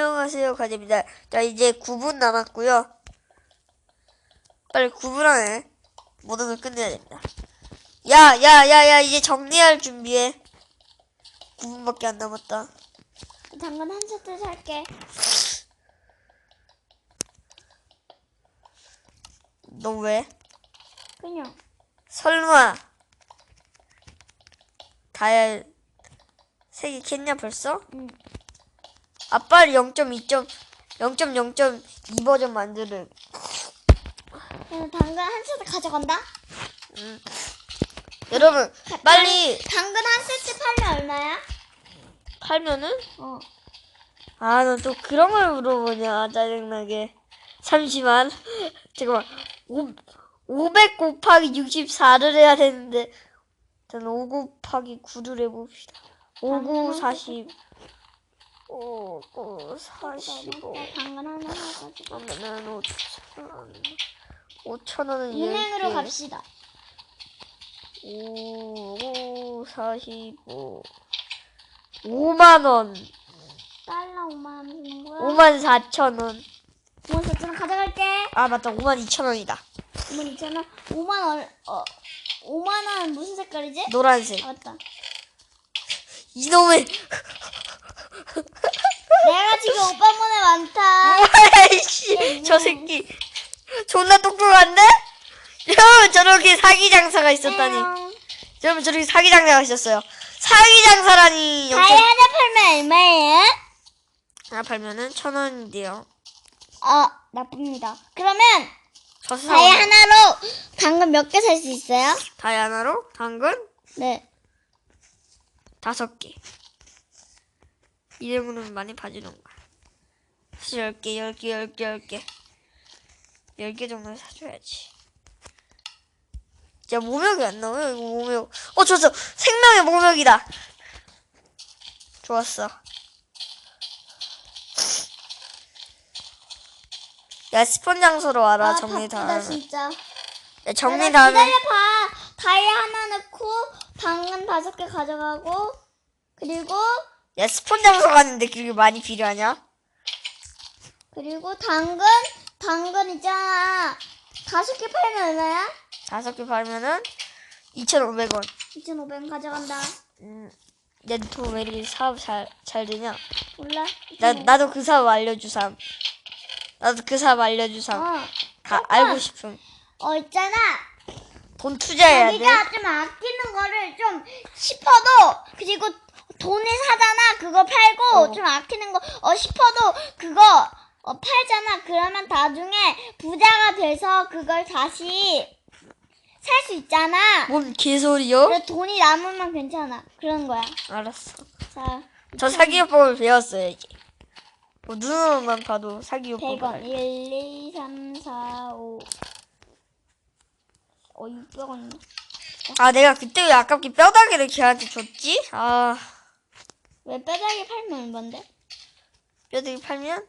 안녕하세요 가재입니다. 자 이제 9분 남았고요. 빨리 9분 안에 모든 걸 끝내야 됩니다. 야, 야, 야, 야, 이제 정리할 준비해. 9분밖에 안 남았다. 당근 한 세트 살게. 너 왜? 그냥. 설마 다이아 3개 캤냐 벌써? 응. 아빠 0.2점 0.0.2 버전 만드는. 그래서 당근 한 세트 가져간다. 여러분 빨리 당근 한 세트 팔면 얼마야? 팔면은? 어. 아 너 또 그런 걸 물어보냐 짜증나게. 잠시만. 잠깐만. 5, 500 곱하기 64를 해야 되는데 일단 5 곱하기 9를 해봅시다. 5, 9, 40 5, 9, 45 당근 하나 사가지고. 그러면은 5천원 5천원은 은행으로 갑시다. 5, 5, 45 5만원 달러 5만 원 주는 거야? 5만 4천원 5만 4천 원 가져갈게. 아 맞다 5만 2천원이다 5만 2천 원. 5만 원. 어. 5만 원 무슨 색깔이지? 노란색 아, 맞다. 이놈의 내가 지금 오빠 문에 많다. 아이씨 저 새끼 존나 똑똑한데? 여러분 저렇게 사기 장사가 있었다니. 여러분 저렇게 사기 장사가 있었어요 사기 장사라니 다이 하나 팔면 얼마예요? 하나 팔면은 천 원인데요 아, 나쁩니다. 그러면 저수 다이 하나로 당근 몇 개 살 수 있어요? 다이 하나로 당근 네. 다섯 개 이름으로 많이 봐주는 거야 열 개, 열 개, 열 개, 열 개. 열개 정도 사줘야지. 야, 모명이 안 나와요, 이거 모명. 어, 좋았어. 생명의 모명이다. 좋았어. 야, 스폰 장소로 와라, 아, 정리 바쁘다, 다음에. 진짜. 야, 정리 야, 다음에. 기다려봐. 다이 하나 넣고 당근 다섯 개 가져가고 그리고 야, 스폰 장소 가는데 그렇게 많이 필요하냐? 그리고 당근 당근 있잖아. 다섯 개 팔면 얼마야? 다섯 개 팔면은 2,500원. 2,500원 가져간다. 음, 야, 너왜 이렇게 사업 잘, 잘 되냐? 몰라? 나, 나도 그 사업 알려주삼. 나도 그 사업 알려주삼. 어. 가, 알고 싶음. 어 있잖아. 돈 투자해야 돼. 자기가 좀 아끼는 거를 좀 싶어도 그리고 돈을 사잖아. 그거 팔고 어. 좀 아끼는 거 어 싶어도 그거 어, 팔잖아. 그러면 나중에 부자가 돼서 그걸 다시 살 수 있잖아. 뭔 개소리요? 그래 돈이 남으면 괜찮아. 그런 거야. 알았어. 자, 저 사기업법을 배웠어야지. 뭐 눈으로만 봐도 사기업법을 100원. 알지. 1, 2, 3, 4, 5. 어, 600원. 아, 내가 그때 왜 아깝게 뼈다귀를 걔한테 줬지? 아, 왜 뼈다귀 팔면 얼만데? 뼈다귀 팔면?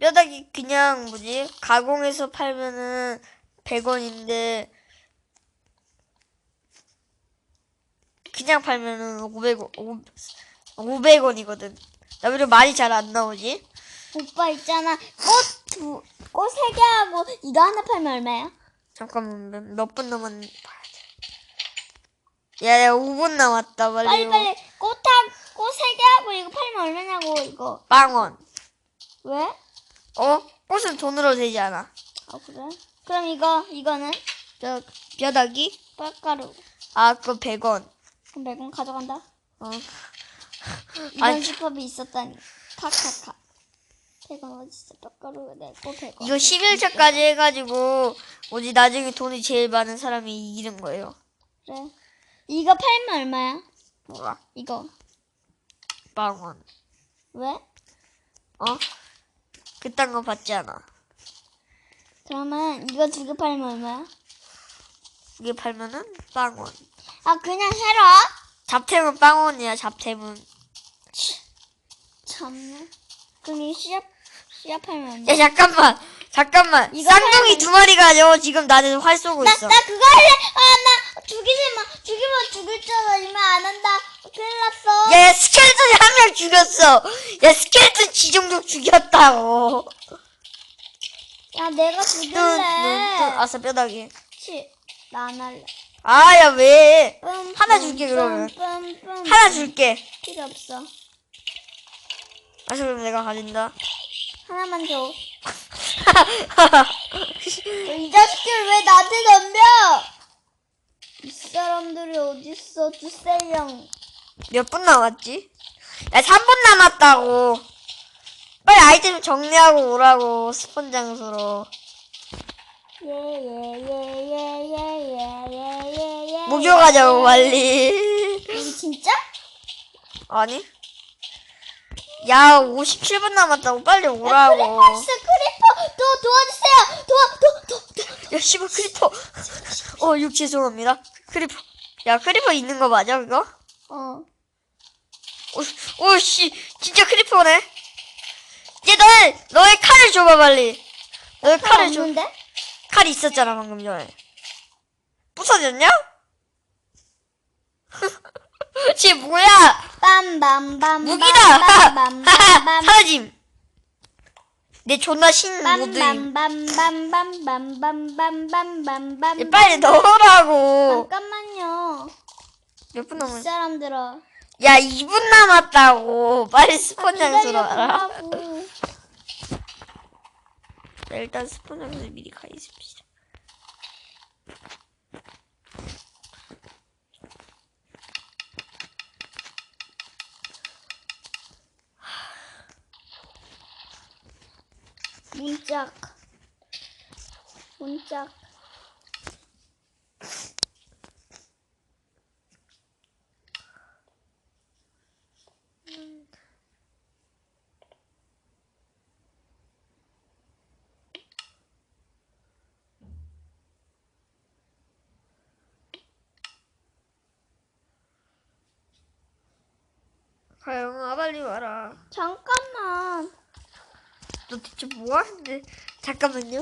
뼈다귀 그냥 뭐지? 가공해서 팔면은 100원인데, 그냥 팔면은 500원, 500원이거든. 나 왜 이렇게 말이 잘 안 나오지? 오빠 있잖아. 꽃 두, 꽃세개 하고 이거 하나 팔면 얼마야? 잠깐만, 몇 분 남았는지 봐야 돼. 야, 야, 5분 남았다, 빨리. 빨리 빨리 꽃 한, 꽃 세 개 하고 이거 팔면 얼마냐고 이거. 빵원. 왜? 어? 꽃은 돈으로 되지 않아. 아 그래? 그럼 이거 이거는 뼈, 뼈다귀? 뼈가루. 아, 그거 100원. 그럼 100원 가져간다. 어. 이런 아니. 수법이 있었다니. 카카카. 100원 어딨어? 뼈가루가 내고 100원. 이거 11차까지 해가지고, 뭐지, 나중에 돈이 제일 많은 사람이 이기는 거예요. 그래. 이거 팔면 얼마야? 뭐야? 이거. 빵원. 왜? 어? 그딴 거 받지 않아. 그러면 이거 두 개 팔면 얼마야? 이게 팔면은 빵원. 아 그냥 새로? 잡템은 빵원이야, 잡템은. 참네. 그럼 이 씨앗 씨앗 팔면 야, 얼마? 잠깐만. 잠깐만. 이거 쌍둥이 두 마리가 저 지금 나한테 활 쏘고 나, 있어. 나 그거 할래! 아, 나 죽이지 마! 죽이면 죽을 줄 알면 안 한다! 큰일 났어. 야, 야 스켈레톤이 한 명 죽였어. 야, 스켈레톤 지정도 죽였다고. 야, 내가 뚠, 뚠, 뚠. 죽일래. 아싸, 뼈다귀. 치, 나안 할래. 아, 야, 왜? 뿜, 하나 뿜, 줄게, 뿜, 그러면. 뿜, 뿜. 하나 줄게. 필요 없어. 아, 그럼 내가 가진다. 하나만 줘. 이 자식들 왜 나한테 덤벼? 이 사람들이 어딨어, 두셀령. 몇분 남았지? 야, 3분 남았다고. 빨리 아이템 정리하고 오라고, 스폰 장소로. 예, 예예예예예예예예예. 목욕하자고, 빨리. 여기 진짜? 아니? 야, 57분 남았다고, 빨리 오라고. 크리퍼스 크리퍼 도 도와주세요. 도와 도도 도 야, 씨발, 크리퍼. 어, 육 죄송합니다. 크리퍼. 야, 크리퍼 있는 거 맞아, 그거? 어. 오, 오, 씨. 진짜 크리퍼네. 얘, 너의, 너의 칼을 줘봐, 빨리. 너의 칼을 줘. 없는데? 칼이 있었잖아, 방금 전에. 부서졌냐? 쟤 뭐야? 빰빰빰. 무기다! 사라짐! 내 존나 신 모드임. 빰빰빰빰빰빰빰빰빰빰빰. 얘 빨리 넣으라고. 잠깐만요. 몇분이 남았어? 사람들아. 야, 2분 남았다고. 빨리 스폰 장소로 와라. 일단 스폰 장소에 미리 가 있읍시다. 문짝. 문짝. 가영아, 빨리 와라. 잠깐만. 너 대체 뭐 하는데? 잠깐만요.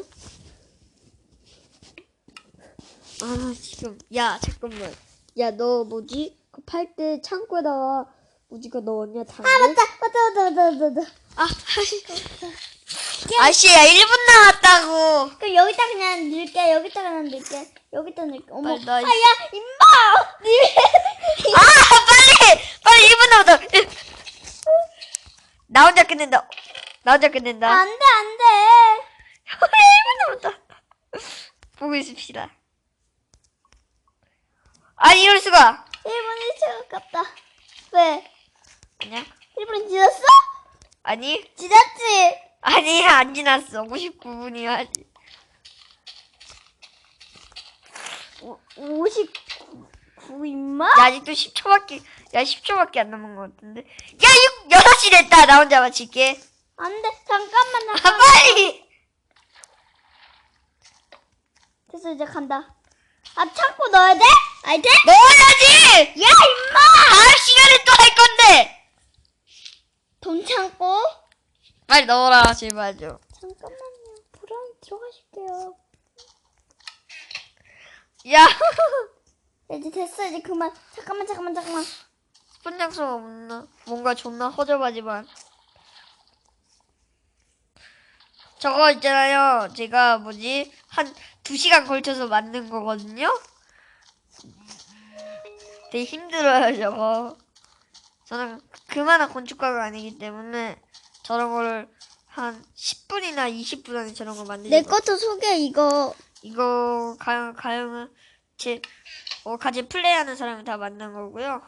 아, 지금. 야, 잠깐만. 야, 너 뭐지? 그 팔 때 창고에다가 우지가 넣었냐, 당근? 아 맞다 맞다 맞다 맞다 맞다. 아, 아씨, 야, 1분 남았다고. 그럼 여기다 그냥 넣을게. 여기다 그냥 넣을게. 여기다 넣을게. 어머. 빨리 나 이- 아야 임마. 니. 아, 빨리! 빨리 1분 남았다. 나 혼자 끝낸다. 나 혼자 끝낸다. 안 돼 안 돼. 1분 남았다. 보고 있읍시다. 아니, 이럴 수가. 1분 1초 가깝다. 왜? 아니야? 1분 지났어? 아니? 지났지. 아니야, 안 지났어. 59분이야. 59 임마? 야, 아직도 10초밖에, 야, 10초밖에 안 남은 것 같은데. 야, 6, 6시 됐다. 나 혼자 맞힐게. 안 돼 잠깐만 아, 잠깐만. 빨리! 됐어 이제 간다. 아 창고 넣어야 돼? 아이 돼? 넣어야지! 야 임마! 다음 시간에 또 할 건데! 돈 창고? 빨리 넣어라, 제발 좀. 잠깐만요. 보라니 들어가실게요. 야, 야, 이제 됐어 이제 그만. 잠깐만 잠깐만 잠깐만. 분장소가 없나? 뭔가 존나 허접하지만. 저거 있잖아요. 제가 뭐지? 한두 시간 걸쳐서 만든 거거든요? 되게 힘들어요, 저거. 저는 그만한 건축가가 아니기 때문에 저런 거를 한 10분이나 20분 안에 저런 걸 만들고 내 것도 소개 이거. 이거 가영 가영은 제 어, 같이 플레이하는 사람이 다 만든 거고요.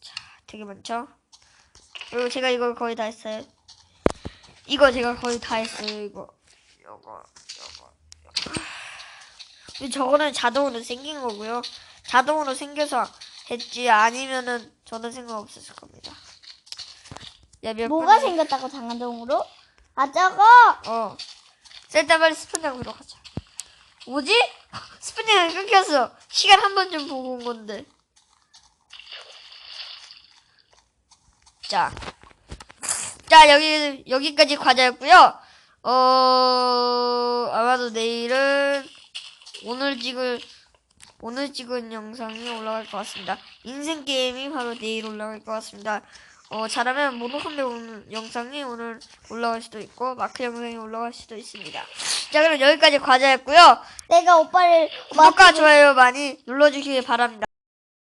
자, 되게 많죠. 그리고 제가 이걸 거의 다 했어요. 이거 제가 거의 다 했어요. 이거, 이거, 이거, 이거. 근데 저거는 자동으로 생긴 거고요. 자동으로 생겨서 했지 아니면은 저는 생각 없었을 겁니다. 야, 몇 뭐가 분이- 생겼다고 장안동으로? 아 저거. 어. 자, 일단 빨리 스푼장으로 가자. 뭐지? 스푼장이 끊겼어. 시간 한 번 좀 보고 온 건데. 자. 자, 여기, 여기까지 과자였고요 어, 아마도 내일은 오늘 찍을 오늘 찍은 영상이 올라갈 것 같습니다. 인생 게임이 바로 내일 올라갈 것 같습니다. 어, 잘하면 모노컴배 오는 영상이 오늘 올라갈 수도 있고 마크 영상이 올라갈 수도 있습니다. 자 그럼 여기까지 과제였고요. 내가 오빠를 구독과 좋아요 많이 눌러주시기 바랍니다.